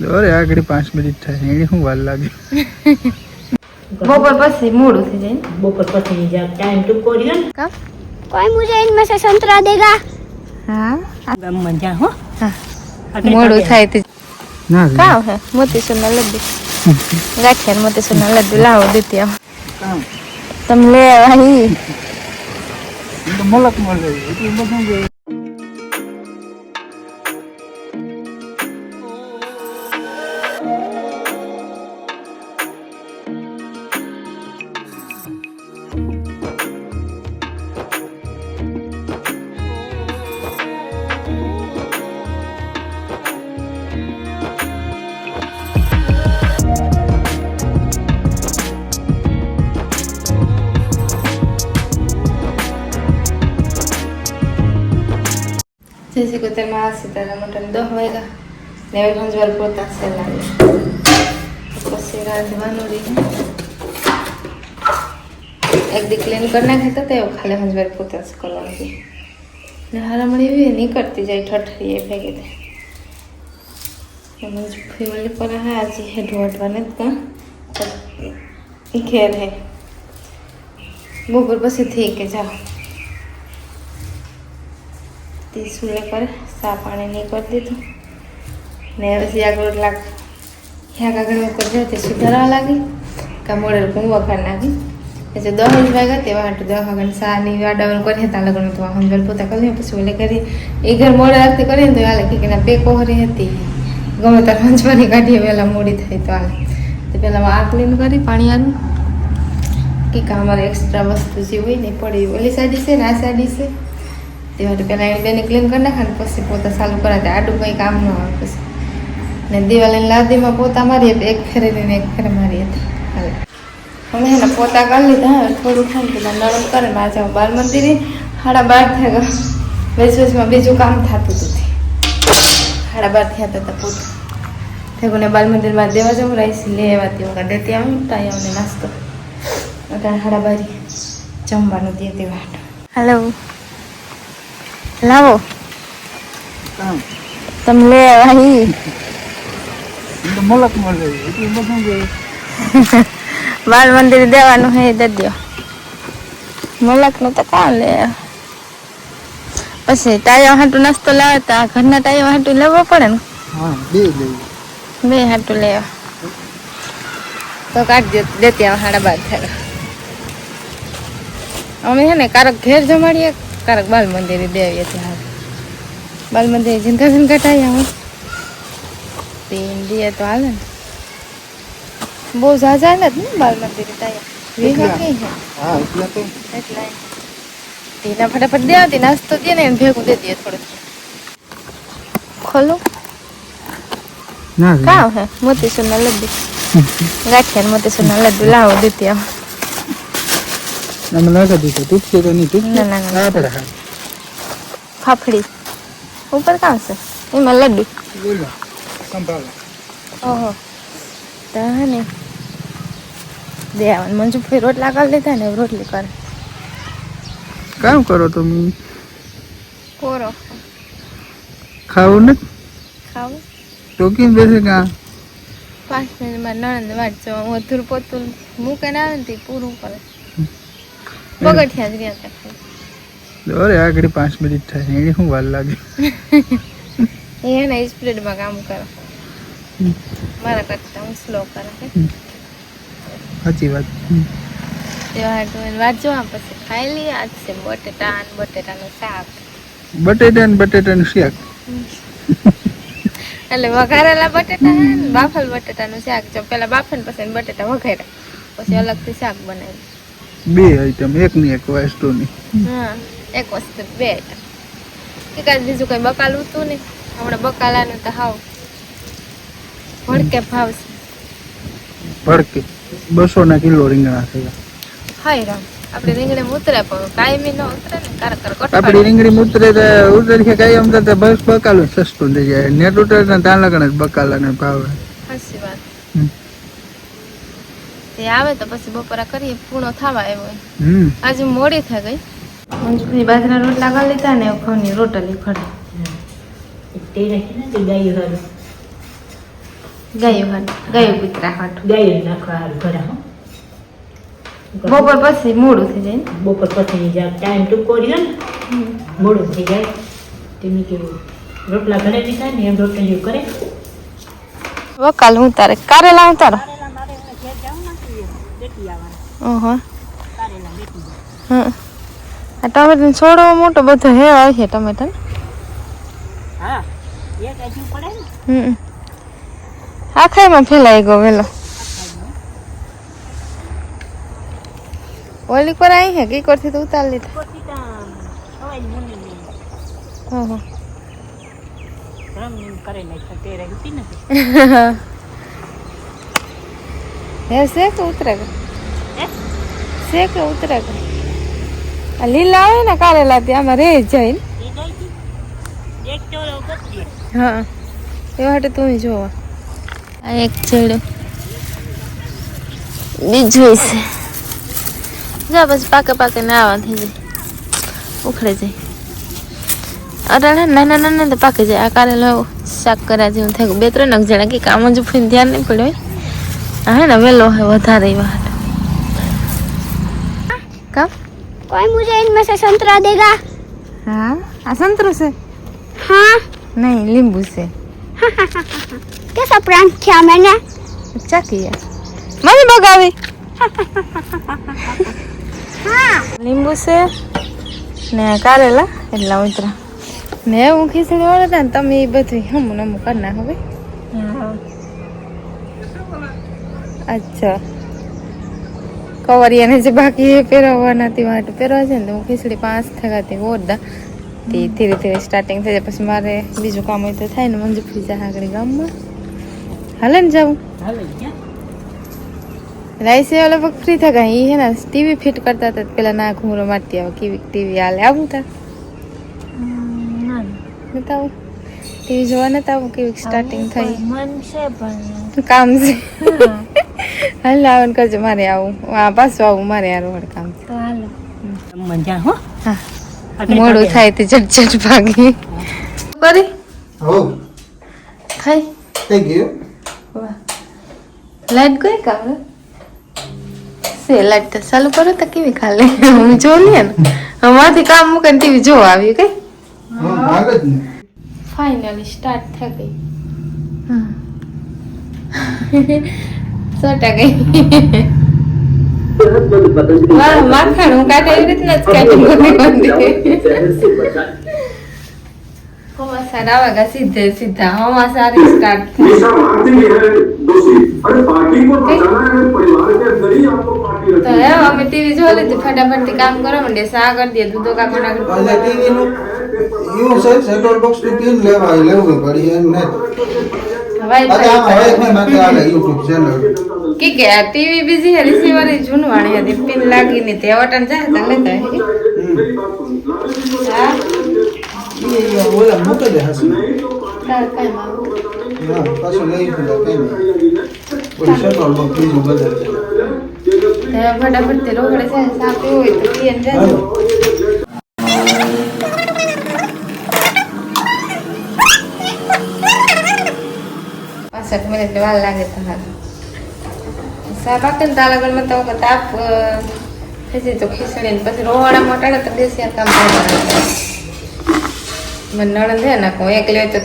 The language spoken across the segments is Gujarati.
દોરે આગળ પાંચ મિનિટ થાય એને શું વાર લાગે? બપોર પછી મોડું થઈ જાય બપોર પછી ટાઈમ ટુ કોરિયો ને. કોઈ મુજે ઇનમે સે સંતરા દેગા. હા? ગમ મજા હો. મોડું થાય તે. ના કાવ હે? મોતી સોના લડ્ડુ. ગાઠિયાર મોતી સોના લડ્ડુ. લાવો દેતી આમ. કામ? તમ લે આહી મલક મળે એટલે બધું કે જય શ્રી કૃષ્ણમાં સીતારામ મટન દહ વાગ્યા ને હવે ભંજવાર પોતા લાગે પછી રાંધવાનું રહી એક દી ક્લીન કરી નાખે તો તે ખાલી ભંજવાર પોતા જ કરવાનું ને હારામણી એવી નીકળતી જાય ઠઠરી એ ભેગી થાય એમ જ ફેમિલી પર હા આજે હેઠ વાટવાને જ કાં ઘેર હે બપોર પછી થઈ કે જાઓ તે સુલે કરે સા પાણી નહીં કરી દીધું. ને પછી આગળ લાગ ह्या આગળ કરી તે સુધારવા લાગી. કાં મોડે હું વખાણ નાખી પછી દસ જ વાગ્યા તેવા હાટું દસ વાગ્યા સાની વાડાવાનું કરીએ ત્યાં લગ્ન તો હંગલ પોતા કરીએ પછી ઓલે કરી એ ઘર મોડે રાખતી કરીએ તો હાલે કે ના પેકો હરી હતી. ગમે ત્યાં પંચવાની કાઢીએ પહેલાં મોડી થાય તો હાલે. તો પહેલાં આ ક્લીન કરી પાણી આનું કે અમારે એક્સ્ટ્રા વસ્તુ જે હોય ને પડી. ઓલી સાડી છે ને આ સાડી છે? તે પહેલાં એને બેને ક્લીન કરી નાખે ને પછી પોતા ચાલુ કરે તે આડું કંઈ કામ ન આવે પછી. ને દિવાળીની લાદીમાં પોતા મારીએ તો એક ફેરે ને એક ફેરે હતી હાલે. અમે એને પોતા કરી લીધા, હવે થોડું થાય પેલા નરમ કરે. ને આજે બાલ મંદિરે સાડા બાર થયા વેચ વેચમાં બીજું કામ થતું હતું હાડા બાર થયા હતા પોતા. થેગુને બાલ મંદિરમાં દેવા જવું રાઈસ લેવા તેવું. દેતી આવું ત્યાં અમને નાસ્તો. અત્યારે હાડા બારી જમવાનું દે તેવા હેલો લાવો. કામ તમે લે આવી તો મલક મળે એટલું બધું કે બાલ મંદિર દેવાનું હે દદ્યો દ્યો. મલકનું તો કોણ લે? પછી ટાયો હાટું નાસ્તો લાવે તો આ ઘરના ટાયો હાટું લેવો પડે ને? હા બે લઈ બે હાટું લેવા. તો કાઢજો દેતી આવા સાડા બાર થાય અમે છે ને કારક ઘેર જમાડીએ કારક બાલ મંદિરે દેવીએ ત્યાં બાલ મંદિરે ઝીનકા ઝીનકા ટાયા હું દઈએ તો હાલે ને. બહુ ઝાઝા ને જ ને બાલ મંદિરે ટાયા વીઘા કઈ છે? હા એટલે તો. એટલે ટીના ફટાફટ દેવાતી નાસ્તો દે ને એને ભેગું દે દે થોડું. ખોલો. ના કાવ હે મોતીસૂરના લડ્ડુ. ગાંઠિયા મોતીસૂરના લડ્ડુ લાવો દીતી આવો. અમે નાખી દીધું તૂટશે તો નહીં તૂટશે ના, ના, ના. હા હા ફાફડી ઉપર કામ છે એમાં લડ્ડુ બોલો સંભાળો ઓહો તો હે ને દે આવવાનું મંજુ ફરી રોટલા કરી લેતા ને રોટલી કરે કામ કરો તમે કોરો ખાવું ને ખાવું તો કેમ બેસે કા પાંચ મિનિટમાં નણંદ વાંચો વધુ પોતું મૂકે ને આવે ને તે પૂરું કરે પગથિયા જ હતા અરે આગળ પાંચ મિનિટ થાય એને શું વાર લાગે? એના સ્પીડમાં કામ કરો. મારા કરતા હું સ્લો કરે સાચી વાત. પછી ખાઈ લઈએ. આજ છે બટેટા અને બટેટાનું શાક. બટેટા ને બટેટાનું શાક? એટલે વઘારેલા બટેટા બાફલ બટેટાનું શાક. જો પેલા બાફે ને પછી બટેટા વઘાર્યા. પછી અલગથી શાક બનાવ્યું. બે આઈટમ એક ની એક વસ્તુની. હા એક વસ્તુ બે આઈટમ એકાદ બીજું કઈ બકાલું હતું ને હમણાં બકાલાનું તો હાવ ભડકે ભાવ છે. ભડકે. બસો ના કિલો રીંગણા થયા. હાય રામ. આપણે રીંગણી ઉતરે પણ કાયમી ન ઉતરે ને અઠવાડિયે. રીંગણી ઉતરે તો ઉતરે છે કઈ બસ બકાલું સસ્તું થઈ જાય. નેટ ઉતરે ને ત્યાં જ બકાલા ને ભાવે. સાચી વાત. આવે તો પછી બપોરા કરીએ પૂર્ણ થવા આવ્યો આજે મોડી થઈ ગઈ. મંજુભાઈ બાજરા રોટલા કરી લીધા ને ઘઉંની રોટલી ખડી તે રાખી ને ગાયું ગાયો કૂતરા હાટ ગાય નાખવા હારું ભરા હો બપોર પછી મોડું થઈ જાય ને? બપોર પછી જ્યાં ટાઈમ ટૂંકો રહ્યો ને મોડું થઈ જાય. તેની કેવું રોટલા ઘરે લીધા ને એમ રોટલી કરે. વકાલ હું તારે કારેલા હું તારો? હા. આ ટમેટાનો છોડો મોટો બધો હે આવે છે ટમેટા હા. એક હજુ પડે ને? હમ. આખાઈમાં ફેલાઈ ગયો વેલો. ઓલી પર આવી હે કઈ કરતી તો ઉતાર લીધા. હે છે તો ઉતરે? છે કે ઉતરેગા આ લીલા આવે ને કારેલા તે આમાં રહી જાય ને એક ચોરો ગતી હા. એ માટે તું જોવા. આ એક છેડો બીજું છે. જા બસ પાકે પાકે ના આવવા થઈ જાય. ઉખડે જાય. અટાણે નાના નાના તો પાકે જાય. આ કારેલો શાક કર્યા જેવું થાય. બે ત્રણ જણા કે કામ જ ફીને ધ્યાન નહીં પડ્યું હા ને વેલો હે વધારે એવા. હાટ કામ कोई मुझे इनमें से संतरा देगा હા આ સંતરું છે हाँ નહીં લીંબુ છે कैसा प्रैंक किया मैंने ચાકી યાર મમ્મી બગાવી हाँ લીંબુ છે ને કારેલા એટલા ઉતરા ને હું ખીચડી વાળે ને તમે એ બધું હમું નમું કરી નાખો ભાઈ અચ્છા કવરિયાને જે બાકી એ પહેરવાના તે માટે પહેરવા છે ને તો હું ખીચડી પાંચ થગાતી ઓરડા તે ધીરે ધીરે સ્ટાર્ટિંગ થઈ જાય. પછી મારે બીજું કામ હોય તો થાય ને મંજુ ફીજા આગળ ગામમાં. હાલે ને જાઉં. રાઈસ એ ઓલા વખત ફ્રી થકા એ હે ને ટીવી ફિટ કરતા હતા પેલા ના ઘૂમરો મારતી આવે. કેવી ટીવી હાલે? આવું તા. નતા આવું. ટીવી જોવા નતા આવું. કેવી સ્ટાર્ટિંગ થઈ. મન છે પણ કામ છે. હાલ લાવન કરજો મારે આવું. આ પાછું આવું મારે આ રોડ કામ. છે તો હાલો. મજા હો. મોડું થાય તે ઝટઝટ ભાગી. કરી હો. ખાઈ. થઈ ગયું? લાઈટ ગઈ કામ સે લાઈટ તો ચાલુ કરો તો કેવી કાલે હું જો લે ને અમારથી કામ મૂકીને ટીવી જોવા આવી કઈ હા ફાઇનલી સ્ટાર્ટ થઈ ગઈ. સો ટકા માખણ હું કાઢે એવી રીતના જ કાઢી કોમાસાર આવાગા સીધે સીધા હોમાસાર સ્ટાર્ટ તો હે અમે ટીવી જોઈ લીધી ફટાફટ કામ કરો મંડે સા કરી દૂધો કા કે કે ટીવી બીજી રિસીવર જૂનવાણી હતી. પિન લાગી ની તે વટન જાય તો લેતા હે હા. એ ઓલા મૂકી દે કઈ માં પાછું લઈ ગયું કઈ નહીં. છે. ફટાફટ તે રોકડે છે સા પીવું હોય તો પીએ ને જાજો પાસઠ મિનિટ વાર લાગે તમારે સા પાકે ને તાલા ગળમાં તો તાપ ખેંચી તો ખીચડી ને પછી રોવાડા મોટાડે તો આ કામ મને નણંદ હે ને એક લે તો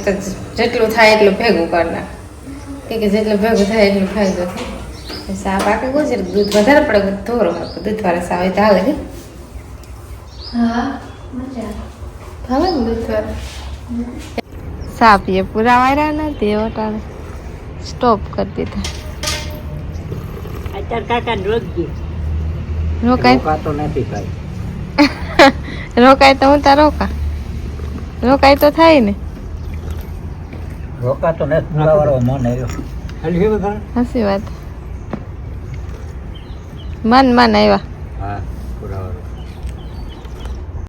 જેટલું થાય એટલું ભેગું કરી નાખ કે જેટલું ભેગું થાય એટલું ફાયદો થાય સા પાકે ગુજર દૂધ વધારે પડે ધોરો હરખું દૂધ વાળા સા હોય તો હાલે હા હાલે ને દૂધ વાળા પૂરા વાયરા નથી ઓટાણે સ્ટોપ કરી દીધા. અત્યારે કાકા રોગી રોકાય? નથી તો હું તાર રોકા. રોકાય તો થાય ને. રોકાતો નથી મન આવ્યો. હસી વાત. મન મન આવ્યા. હા.